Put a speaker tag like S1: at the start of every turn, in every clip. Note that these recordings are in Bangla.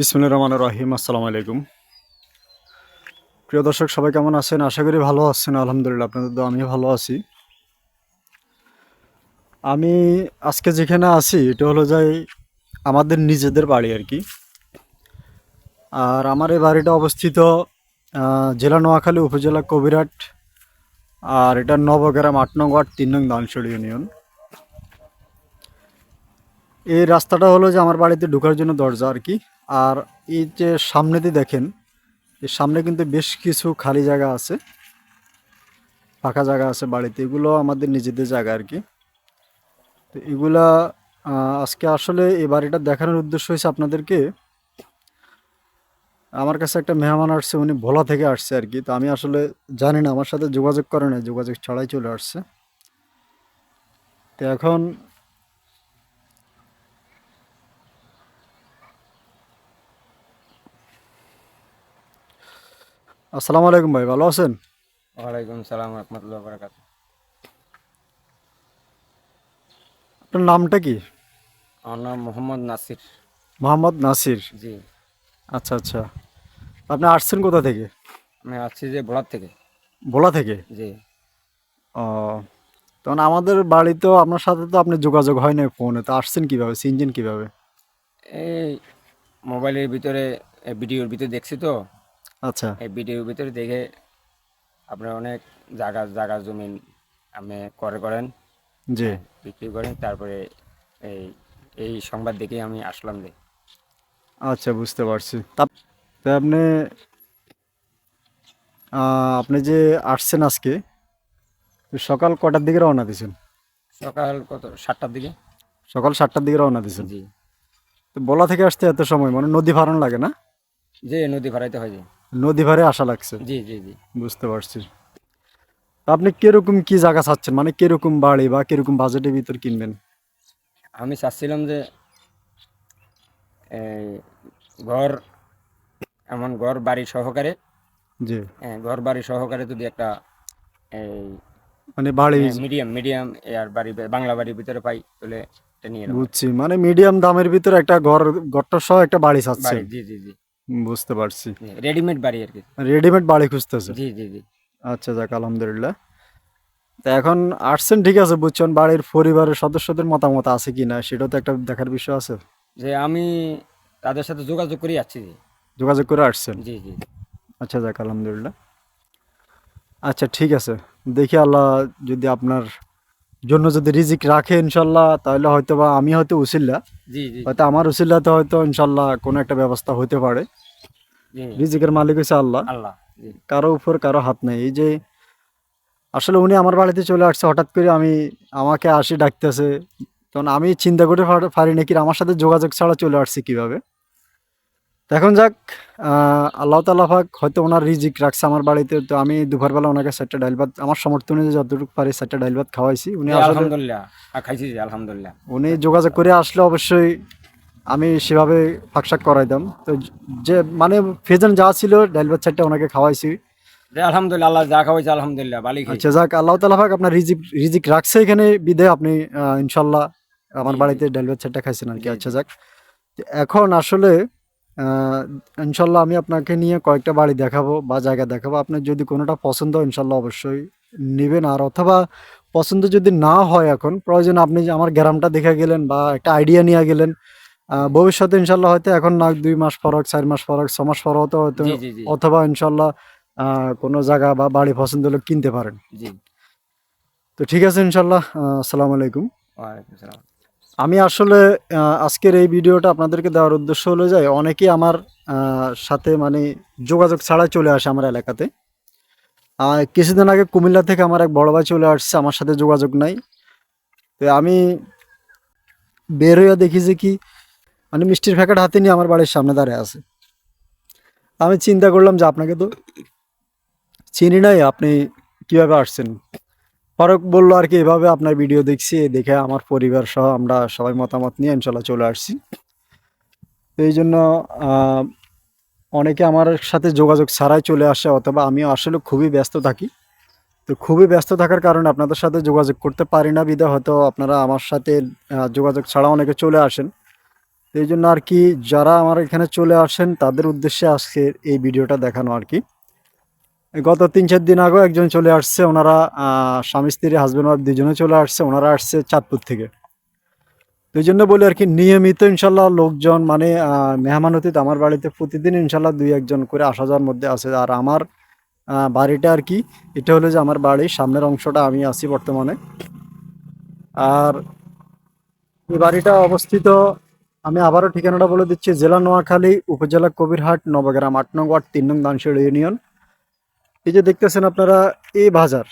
S1: বিসমুল্লাহ রহমান রহিম, আসসালামু আলাইকুম। প্রিয় দর্শক, সবাই কেমন আছেন? আশা করি ভালো আছেন, আলহামদুলিল্লাহ, আপনাদের তো আমিও ভালো আছি। আমি আজকে যেখানে আছি, এটা হলো যাই আমাদের নিজেদের বাড়ি আর কি। আর আমার এই বাড়িটা অবস্থিত জেলা নোয়াখালী উপজেলা কবিরাট আর এটা নবগ্রাম আট নং ওয়ার্ড, তিন নং দানসড়ি ইউনিয়ন। এই রাস্তাটা হলো যে আমার বাড়িতে ঢোকার জন্য দরজা আর কি। আর এই যে সামনেতে দেখেন, এই সামনে কিন্তু বেশ কিছু খালি জায়গা আছে, ফাঁকা জায়গা আছে বাড়িতে। এগুলো আমাদের নিজেদের জায়গা আর কি। তো এগুলা আজকে আসলে এই বাড়িটা দেখানোর উদ্দেশ্য হয়েছে আপনাদেরকে। আমার কাছে একটা মেহমান আসছে, উনি ভোলা থেকে আসছে আর কি। তো আমি আসলে জানি না, আমার সাথে যোগাযোগ করে না যোগাযোগ ছাড়াই চলে আসছে। তো এখন আসসালামু আলাইকুম ভাই ভালো আছেন?
S2: ওয়ালাইকুম সালাম রহমতুল্লাহ বরকাত
S1: আপনার নামটা কি?
S2: আমার নাম মোহাম্মদ নাসির।
S1: মোহাম্মদ নাসির?
S2: জি।
S1: আচ্ছা আচ্ছা। আপনি আসছেন কোথা থেকে?
S2: আমি আসছি যে ভোলার থেকে।
S1: ভোলা থেকে?
S2: জি।
S1: ও তখন আমাদের বাড়ি তো আপনার সাথে তো আপনি যোগাযোগ হয় না ফোনে তো আসছেন কীভাবে? সিনজেন কীভাবে?
S2: এই মোবাইলের ভিতরে ভিডিওর ভিতরে দেখছি তো।
S1: আচ্ছা।
S2: এই ভিডিওর ভিতরে দেখে আপনার অনেক জায়গা জায়গা জমিন আমি করে করেন
S1: জি।
S2: বিক্রি করেন তারপরে এই এই সংবাদ দেখেই আমি আসলাম যে।
S1: আচ্ছা বুঝতে পারছি। তা তা আপনি আপনি যে আসছেন আজকে সকাল কটার দিকে রওনা দিয়েছেন?
S2: সকাল কত সাতটার দিকে?
S1: সকাল সাতটার দিকে রওনা দিয়েছেন?
S2: জি।
S1: তো বলা থেকে আসতে এত সময় মানে নদী ভাড়ানো লাগে না?
S2: যে নদী ভাড়াইতে হয় যে।
S1: নদী ভাড়ে আসা লাগছে।
S2: জি জি জি।
S1: বুঝতে পারছি। আপনি কীরকম কি জায়গা চাচ্ছেন? মানে কীরকম বাড়ি বা কীরকম বাজেটের ভিতর কিনবেন?
S2: আমি চাচ্ছিলাম যে ঘর এমন ঘর বাড়ি সহকারে।
S1: জি।
S2: হ্যাঁ, ঘর বাড়ি সহকারে যদি একটা এই
S1: মানে বাড়ি
S2: মিডিয়াম মিডিয়াম এয়ার বাড়ি বাংলা বাড়ির ভিতরে পাই তাহলে এটা নিয়ে
S1: বুঝছি। মানে মিডিয়াম দামের ভিতরে একটা ঘর ঘরটা সহ একটা বাড়ি চাচ্ছেন।
S2: জি জি জি।
S1: বুঝতে পারছি।
S2: রেডিমেড বাড়ি আর কি।
S1: রেডিমেড বাড়ি খুঁজতেছে?
S2: জি জি জি।
S1: আচ্ছা যাক আলহামদুলিল্লাহ। তা এখন আসছেন ঠিক আছে বুঝছেন বাড়ির পরিবারের সদস্যদের মতামত আছে কি না সেটাও তো একটা দেখার বিষয় আছে।
S2: যে আমি তাদের সাথে যোগাযোগ করে যাচ্ছি
S1: যোগাযোগ করে আসছেন?
S2: জি জি।
S1: আচ্ছা যাক আলহামদুলিল্লাহ। আচ্ছা ঠিক আছে। দেখি আল্লাহ যদি আপনার জন্য যদি রিজিক রাখে ইনশাল্লাহ তাহলে হয়তো বা আমি হয়তো উসিল্লা হয়তো আমার উসিল্লাতে হয়তো ইনশাল্লাহ কোনো একটা ব্যবস্থা হতে পারে। রিজিকের মালিক হচ্ছে আল্লাহ।
S2: আল্লাহ
S1: কারও উপর কারও হাত নেই। এই যে আসলে উনি আমার বাড়িতে চলে আসছে হঠাৎ করে আমি আমাকে আসি ডাকতেছে। তখন আমি চিন্তা করে পার- নাকি আমার সাথে যোগাযোগ ছাড়া চলে আসছে কীভাবে? এখন যাক আল্লাহ তালা পাক হয়তো ওনার রিজিক রাখছে আমার বাড়িতে তো আমি দুপুরবেলা ওনাকে চারটা ডাইল ভাত আমার সমর্থনে যতটুকু পারি চারটা ডাইল ভাত খাওয়াইছি। উনি
S2: আলহামদুলিল্লাহ। খাইছি আলহামদুলিল্লাহ।
S1: উনি যোগাযোগ করে আসলে অবশ্যই আমি সেভাবে ফাঁকশাক করাইতাম। তো যে মানে ফেজন যা ছিল ডাইল ভাত চারটা ওনাকে খাওয়াইছি।
S2: আলহামদুলিল্লাহ আল্লাহ যা খাওয়াইছে আলহামদুলিল্লাহ ভালোই
S1: আচ্ছা যাক আল্লাহ তালা আপনার রিজিক রিজিক রাখছে এখানে বিদে আপনি ইনশাল্লাহ আমার। বাড়িতে ডাল ভাত চারটা খাইছেন আর কি। আচ্ছা যাক। তো এখন আসলে ইনশাল্লাহ আমি আপনাকে নিয়ে কয়েকটা বাড়ি দেখাবো বা জায়গা দেখাবো। আপনার যদি কোনোটা পছন্দ হয় ইনশাল্লাহ অবশ্যই নেবেন। আর অথবা পছন্দ যদি না হয় এখন প্রয়োজন আপনি আমার গ্রামটা দেখে গেলেন বা একটা আইডিয়া নিয়ে গেলেন ভবিষ্যতে ইনশাল্লাহ হয়তো এখন না দুই মাস ফরক চার মাস ফরক ছ মাস ফরক হয়তো হয়তো অথবা ইনশাল্লাহ আহ, কোনো জায়গা বা বাড়ি পছন্দ হলে কিনতে পারেন। তো ঠিক আছে ইনশাল্লাহ আসসালামু আলাইকুম।
S2: ওয়ালাইকুম সালাম
S1: আমি আসলে আজকের এই ভিডিওটা আপনাদেরকে দেওয়ার উদ্দেশ্য হলো যে, অনেকেই আমার সাথে মানে যোগাযোগ ছাড়াই চলে আসে আমার এলাকাতে। কিছুদিন আগে কুমিল্লা থেকে আমার এক বড় ভাই চলে আসছে, আমার সাথে যোগাযোগ নাই। তো আমি বের হইয়া দেখি যে কি মানে মিষ্টির প্যাকেট হাতে নিয়ে আমার বাড়ির সামনে দাঁড়িয়ে আছে। আমি চিন্তা করলাম যে আপনাকে তো চিনি নাই, আপনি কীভাবে আসছেন? ফারুক বলল আর কি, এভাবে আপনার ভিডিও দেখছি, দেখে আমার পরিবার সহ আমরা সবাই মতামত নিয়ে ইনশাল্লাহ চলে আসছি। তো এই জন্য অনেকে আমার সাথে যোগাযোগ ছাড়াই চলে আসে, অথবা আমি আসলে খুবই ব্যস্ত থাকি। তো খুবই ব্যস্ত থাকার কারণে আপনাদের সাথে যোগাযোগ করতে পারি না বিধে হয়তো আপনারা আমার সাথে যোগাযোগ ছাড়া অনেকে চলে আসেন। এই জন্য আর কি, যারা আমার এখানে চলে আসেন, তাদের উদ্দেশ্যে আজকে এই ভিডিওটা দেখানো আর কি। গত তিন চার দিন আগেও একজন চলে আসছে, ওনারা স্বামী, স্ত্রী হাজব্যান্ড ওয়াইফ দুজনে চলে আসছে, ওনারা আসছে চাঁদপুর থেকে। এই জন্য বলি আর কি, নিয়মিত ইনশাল্লাহ লোকজন মানে মেহমান অতীত আমার বাড়িতে প্রতিদিন ইনশাল্লাহ দুই একজন করে আসা যাওয়ার মধ্যে আছে। আর আমার বাড়িটা আর কি, এটা হলো যে আমার বাড়ির সামনের অংশটা আমি আছি বর্তমানে। আর এই বাড়িটা অবস্থিত, আমি আবারও ঠিকানাটা বলে দিচ্ছি, জেলা নোয়াখালী, উপজেলা কবিরহাট, নবগ্রাম, আট নং ওয়ার্ড, তিন নং দানশিড় ইউনিয়ন। এই যে দেখতেছেন আপনারা, এই বাজার,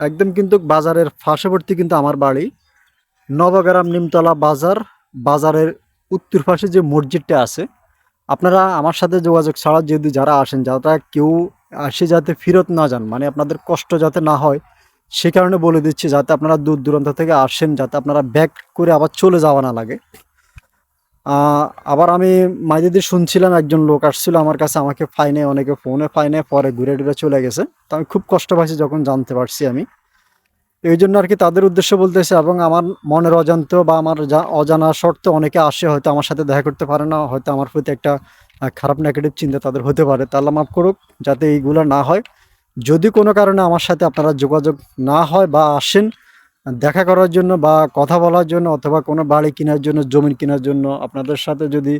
S1: একদম কিন্তু বাজারের পার্শ্ববর্তী কিন্তু আমার বাড়ি, নবগ্রাম নিমতলা বাজার, বাজারের উত্তর পাশে যে মসজিদটা আছে। আপনারা আমার সাথে যোগাযোগ ছাড়া যদি যারা আসেন, যারা কেউ আসে যাতে ফেরত না যান মানে আপনাদের কষ্ট যাতে না হয়, সে কারণে বলে দিচ্ছি, যাতে আপনারা দূর দূরান্ত থেকে আসেন, যাতে আপনারা ব্যাক করে আবার চলে যাওয়া না লাগে। আবার আমি মাইদিদি শুনছিলাম, একজন লোক আসছিল আমার কাছে, আমাকে ফাইনে, অনেকে ফোনে, ফাইনে পরে ঘুরে ঘুরে চলে গেছে। তো আমি খুব কষ্ট পাইছি যখন জানতে পারছি আমি। এই জন্য আর কি তাদের উদ্দেশ্য বলতেছে, এবং আমার মনের অজান্ত বা আমার যা- অজানা শর্তে, অনেকে আসে, হয়তো আমার সাথে দেখা করতে পারে না, হয়তো আমার প্রতি একটা খারাপ নেগেটিভ চিন্তা তাদের হতে পারে। তাহলে মাফ করুক, যাতে এইগুলো না হয়। যদি কোনো কারণে আমার সাথে আপনারা যোগাযোগ না হয় বা আসেন দেখা করার জন্য বা কথা বলার জন্য অথবা কোনো বাড়ি কেনার জন্য, জমি কেনার জন্য আপনাদের সাথে যদি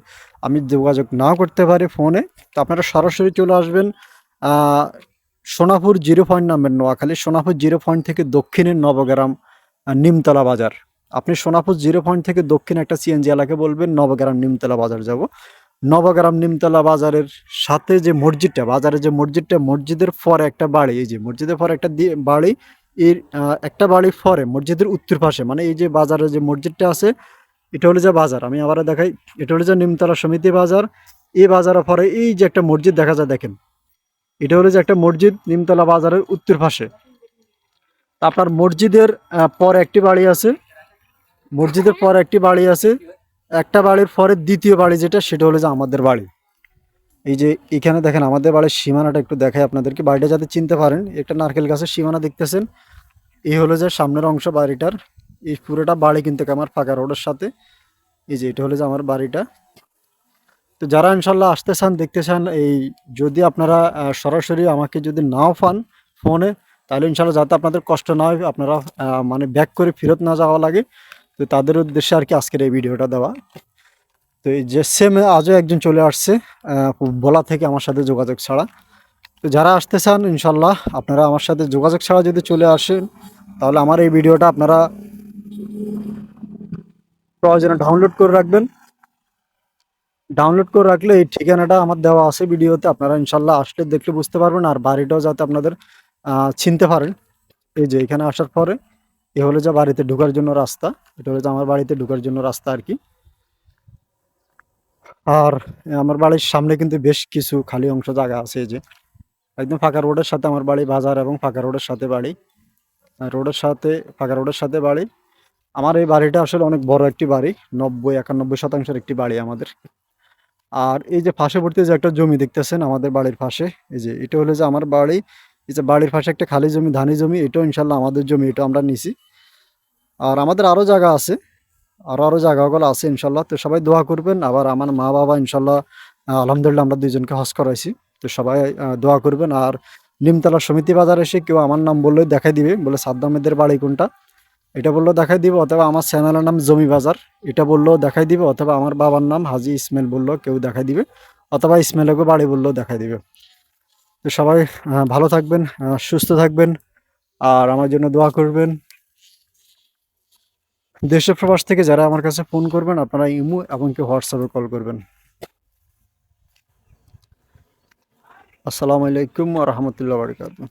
S1: আমি যোগাযোগ না করতে পারি ফোনে, তো আপনারা সরাসরি চলে আসবেন সোনাপুর জিরো পয়েন্ট নামের নোয়াখালী, সোনাপুর জিরো পয়েন্ট থেকে দক্ষিণের নবগ্রাম নিমতলা বাজার। আপনি সোনাপুর জিরো পয়েন্ট থেকে দক্ষিণ একটা সিএনজি এলাকা বলবেন, নবগ্রাম নিমতলা বাজার যাব। নবগ্রাম নিমতলা বাজারের সাথে যে মসজিদটা বাজারে যে মসজিদটা, মসজিদের পরে একটা বাড়ি, এই যে মসজিদের পরে একটা বাড়ি এর একটা বাড়ি পরে মসজিদের উত্তর পাশে মানে এই যে বাজারে যে মসজিদটা আছে, এটা হলো যে বাজার। আমি আবার দেখাই, এটা হলো যে নিমতলা সমিতি বাজার। এই বাজারের পরে এই যে একটা মসজিদ দেখা যায়, দেখেন। এটা হলো যে একটা মসজিদ নিমতলা বাজারের উত্তর পাশে। আপনার মসজিদের পর একটি বাড়ি আছে, মসজিদের পর একটি বাড়ি আছে, একটা বাড়ির পরে দ্বিতীয় বাড়ি যেটা, সেটা হলো যে আমাদের বাড়ি। এই যে এখানে দেখেন আমাদের বাড়ির সীমানাটা একটু দেখাই আপনাদেরকে। বাড়িটা যাতে চিনতে পারেন, একটা নারকেল গাছের সীমানা দেখতেছেন। এই হলো যে সামনের অংশ বাড়িটার। এই পুরোটা বাড়ি কিন্তু আমার ফাঁকা রোডের সাথে। এই যে এটা হলো যে আমার বাড়িটা। তো যারা ইনশাল্লাহ আসতে চান, দেখতে চান, এই যদি আপনারা সরাসরি আমাকে যদি নাও পান ফোনে, তাহলে ইনশাল্লাহ যাতে আপনাদের কষ্ট না হয়, আপনারা মানে ব্যাক করে ফেরত না যাওয়া লাগে। তো তাদের উদ্দেশ্যে আর কি আজকের এই ভিডিওটা দেওয়া। তো এই যে সেম আজও একজন চলে আসছে বলা থেকে আমার সাথে যোগাযোগ ছাড়া। তো যারা আসতে চান, ইনশাল্লাহ আপনারা আমার সাথে যোগাযোগ ছাড়া যদি চলে আসেন, তাহলে আমার এই ভিডিওটা আপনারা প্রয়োজনে ডাউনলোড করে রাখবেন। ডাউনলোড করে রাখলে এই ঠিকানাটা আমার দেওয়া আছে ভিডিওতে, আপনারা ইনশাল্লাহ আসলে দেখলে বুঝতে পারবেন আর বাড়িটাও যাতে আপনাদের চিনতে পারেন। এই যে এখানে আসার পরে, এ হলো যে বাড়িতে ঢোকার জন্য রাস্তা, এটা হলো যে আমার বাড়িতে ঢোকার জন্য রাস্তা আর কি। আর আমার বাড়ির সামনে কিন্তু বেশ কিছু খালি অংশ জায়গা আছে এই যে। একদম ফাঁকা রোডের সাথে আমার বাড়ি, বাজার এবং ফাঁকা রোডের সাথে বাড়ি। রোডের সাথে, ফাঁকা রোডের সাথে বাড়ি। আমার এই বাড়িটা আসলে অনেক বড় একটি বাড়ি, নব্বই, একানব্বই শতাংশের একটি বাড়ি আমাদের। আর এই যে ফাঁসে পাশেবর্তী যে একটা জমি দেখতেছেন আমাদের বাড়ির পাশে, এই যে এটা হলো যে আমার বাড়ি, এই যে বাড়ির পাশে একটা খালি জমি, ধানি জমি, এটাও ইনশাল্লাহ আমাদের জমি এটা আমরা নিছি। আর আমাদের আরও জায়গা আছে আরও আরও জায়গাগুলো আছে ইনশাল্লাহ। তো সবাই দোয়া করবেন। আবার আমার মা বাবা ইনশাল্লাহ আলহামদুলিল্লাহ আমরা দুইজনকে হজ করাইছি। তো সবাই দোয়া করবেন। আর নিমতলা সমিতি বাজার এসে কেউ আমার নাম বললেই দেখাই দিবে। বলে সাদ্দামেদের বাড়ি কোনটা? এটা বললেও দেখাই দিবে। অথবা আমার চ্যানেলের নাম জমি বাজার। এটা বললেও দেখাই দিবে। অথবা আমার বাবার নাম হাজি ইসমাইল বললেও কেউ দেখাই দিবে। অথবা ইসমাইলকে বাড়ি বললেও দেখাই দিবে। তো সবাই ভালো থাকবেন সুস্থ থাকবেন। আর আমার জন্য দোয়া করবেন। দেশে প্রবাস থেকে যারা আমার কাছে ফোন করবেন, আপনারা ইমো এবং কি হোয়াটসঅ্যাপে কল করবেন। আসসালামু আলাইকুম রহমতুল্লাহ বারকাতুহ।